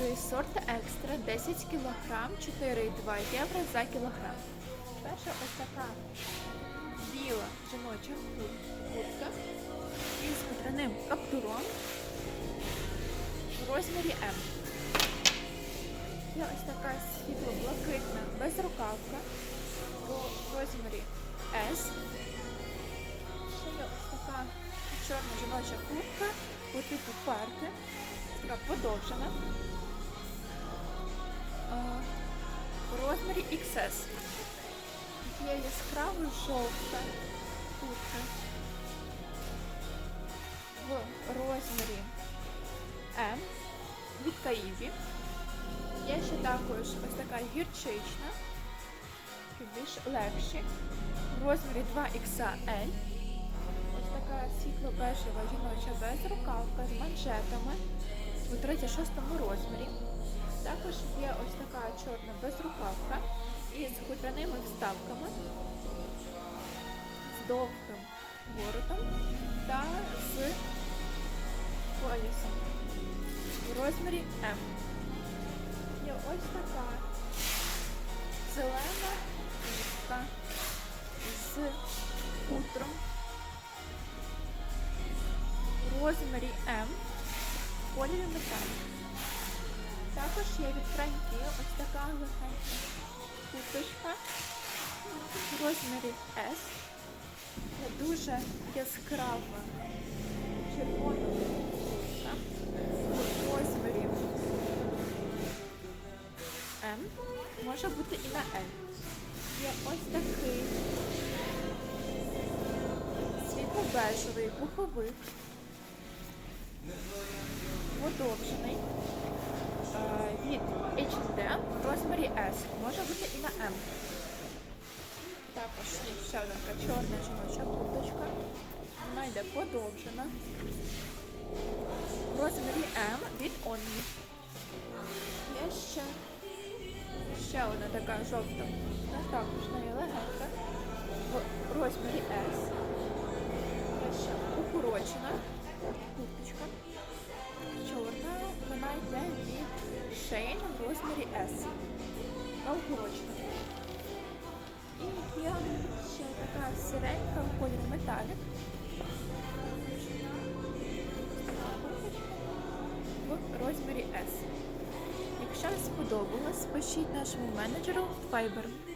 носки сорт екстра 10 кг 4,2 євро за кілограм. Перша ось така біла жіноча куртка із хутряним каптуром в розмірі М. Є ось така світло-блакитна безрукавка в розмірі S. Ще є ось така чорна жіноча куртка по типу парки, така подовжена. Розмірі XS. Є яскраво жовта куртка в розмірі М від Каїві. Є ще також ось така гірчична, більш легші, в розмірі 2XL. Ось така світло-бежева жіноча безрукавка з манжетами у 36 розмірі. Також є ось така чорна безрукавка із хутряними вставками, з довгим воротом та з поясом у розмірі М. Є ось така зелена куртка з хутром в розмірі М кольорі металу. Також є від Франкі ось така легенька курточка в розмірі S. Є дуже яскрава червона куртка в розмірі. Може бути і на L. Є ось такий світло-бежевий пуховик, подовжений е, від H&M в розмірі S. Може бути і на M. Також є ще одна така чорна жіноча курточка. Вона йде подовжена. В розмірі M від Only. Є ще, ще одна така жовта. Вона також неї легенька. В розмірі S. Є ще укорочена розмірі S. Алгорочна. І є ще така сіренька в кольорі металік. В розмірі S. Якщо сподобалось, пишіть нашому менеджеру Fiber.